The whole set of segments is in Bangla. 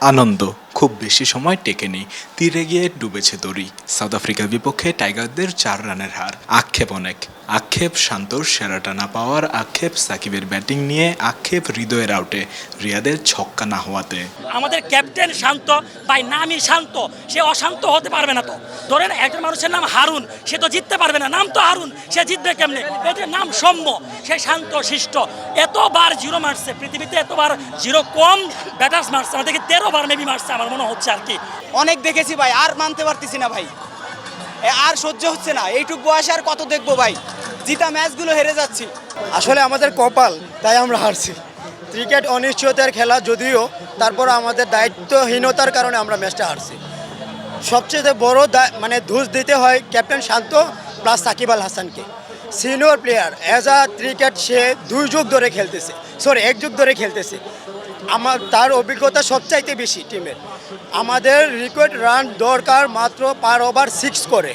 আনন্দ। খুব বেশি সময় টেকেনি তীরে গিয়ে ডুবেছে দড়ি। সাউথ আফ্রিকার বিপক্ষে টাইগারদের চার রানের হার। আক্ষেপ অনেক। আক্ষেপ শান্তর সেরাটা না পাওয়ার, আক্ষেপ সাকিবের ব্যাটিং নিয়ে, আক্ষেপ হৃদয়ের আউটে, রিয়াদের ছক্কা না হওয়াতে। আমাদের ক্যাপ্টেন শান্ত ভাই নামই শান্ত। সে অশান্ত হতে পারবে না তো। ধরেন একজন মানুষের নাম হারুন, সে তো জিততে পারবে না। নাম তো হারুন, সে জিতবে কেমনে? এদের নাম সৌম্য। সে শান্ত, শিষ্ট। এতবার জিরো মারছে পৃথিবীতে এতবার জিরো কম ব্যাটার্স মারছে আমাদেরকে তেরো বার মেবি মারছে আমার মনে হচ্ছে আর কি। অনেক দেখেছি ভাই আর মানতে পারতেছি না ভাই। এ আর সহ্য হচ্ছে না এইটুক বয়সে আর কত দেখব ভাই? জিতা ম্যাচগুলো হেরে যাচ্ছি। আসলে আমাদের কপাল তাই আমরা হারছি। ক্রিকেট অনিশ্চয়তার খেলা যদিও তারপর আমাদের দায়িত্বহীনতার কারণে আমরা ম্যাচটা হারছি। সবচেয়ে বড় দা- মানে ধুস দিতে হয় ক্যাপ্টেন শান্ত প্লাস সাকিব আল হাসানকে। Senior player as a cricket সে দুই যুগ ধরে খেলতেছে। সরি এক যুগ ধরে খেলতেছে। আমার তার অভিজ্ঞতা সবচাইতে বেশি টিমের। আমাদের রিকোয়েড রান দরকার মাত্র পার ওভার সিক্স করে।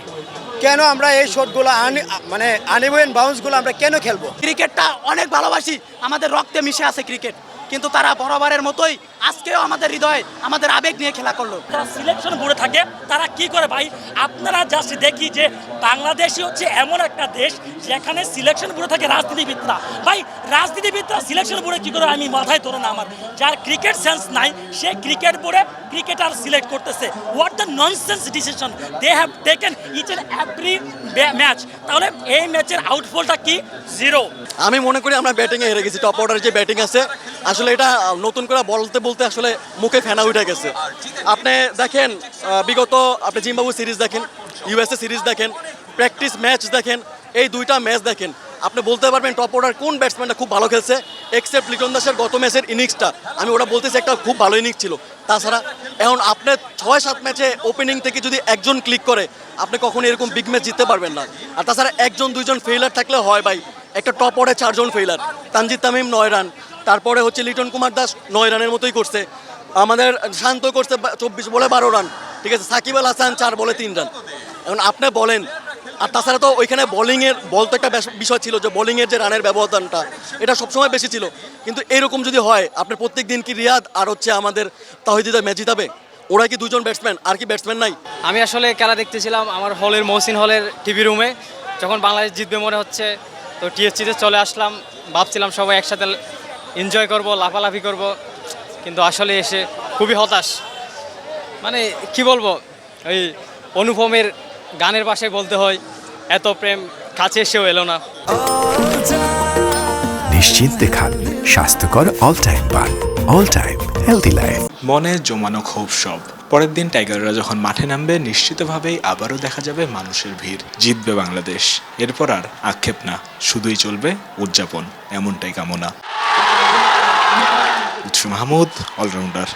কেন আমরা এই শটগুলো আনি মানে আনিবেন বাউন্সগুলো আমরা কেন খেলব? ক্রিকেটটা অনেক ভালোবাসি, আমাদের রক্তে মিশে আছে ক্রিকেট কিন্তু তারা বরাবরের মতোই আজকেও আমাদের হৃদয়ে আমাদের আবেগ নিয়ে খেলা করল। যারা সিলেকশন বোর্ডে থাকে তারা কি করে ভাই? আপনারা জাস্ট দেখি যে বাংলাদেশই হচ্ছে এমন একটা দেশ যেখানে সিলেকশন বোর্ডে থাকে রাজনীতিবিদরা। ভাই রাজনীতিবিদরা সিলেকশন বোর্ডে কি করে আমি মাথায় ধরে না আমার। যার ক্রিকেট সেন্স নাই সে ক্রিকেট বোর্ডে ক্রিকেটার সিলেক্ট করতেছে। What the nonsense decision they have taken each and every match তাহলে এই ম্যাচের আউটফলটা কি? জিরো আমি মনে করি আমরা ব্যাটিংয়ে হেরে গেছি টপ অর্ডারের যে ব্যাটিং আছে আসলে এটা নতুন করে বলতে বলতে আসলে মুখে ফেনা উঠে গেছে। আপনি দেখেন বিগত আপনি জিম্বাবু সিরিজ দেখেন, ইউএসএ সিরিজ দেখেন, প্র্যাকটিস ম্যাচ দেখেন, এই দুইটা ম্যাচ দেখেন। আপনি বলতে পারবেন টপ অর্ডার কোন ব্যাটসম্যানটা খুব ভালো খেলছে এক্সেপ্ট লিটন দাসের গত ম্যাচের ইনিংসটা। আমি ওটা বলতেছি, একটা খুব ভালো ইনিংস ছিল। তাছাড়া, এখন আপনি ছয় সাত ম্যাচে ওপেনিং থেকে যদি একজন ক্লিক করে, আপনি কখনো এরকম বিগ ম্যাচ জিততে পারবেন না। আর তাছাড়া একজন, দুইজন ফেইলার থাকলে হয় ভাই, একটা টপ অর্ডারে চারজন ফেইলার তানজিদ তামিম, নয় রান তারপরে হচ্ছে লিটন কুমার দাস নয় রানের মতোই করছে। আমাদের শান্ত করছে চব্বিশ বলে বারো রান। ঠিক আছে, সাকিব আল হাসান চার বলে তিন রান। এখন আপনি বলেন, আর তাছাড়া তো ওইখানে বোলিংয়ের, বল তো একটা বিষয় ছিল যে বোলিংয়ের যে রানের ব্যবধানটা, এটা সবসময় বেশি ছিল। কিন্তু এরকম যদি হয় আপনার প্রত্যেক দিন কি রিয়াদ আর হচ্ছে আমাদের তাহিদিদা ম্যাচ জিতাবে? ওরা কি দুজন ব্যাটসম্যান? আর কি ব্যাটসম্যান নাই? আমি আসলে খেলা দেখতেছিলাম আমার হলের মহসিন হলের টিভি রুমে। যখন বাংলাদেশ জিতবে মনে হচ্ছে, তো টিএসসিতে চলে আসলাম। ভাবছিলাম সবাই একসাথে এনজয় করব লাফালাফি করব কিন্তু আসলে এসে খুবই হতাশ। মানে কি বলব ওই অনুপমের গানের পাশে বলতে হয় এত প্রেম কাছে এসেও এলো না। নিশ্চিন্তে খান স্বাস্থ্যকর অল টাইম পান অল টাইম হেলদি লাইফ মনে জমানো ক্ষোভ সব। পরের দিন টাইগাররা যখন মাঠে নামবে নিশ্চিতভাবেই আবারও দেখা যাবে মানুষের ভিড়। জিতবে বাংলাদেশ। এরপর আর আক্ষেপ না। শুধুই চলবে উদযাপন এমনটাই কামনা। মাহমুদ অলরাউন্ডার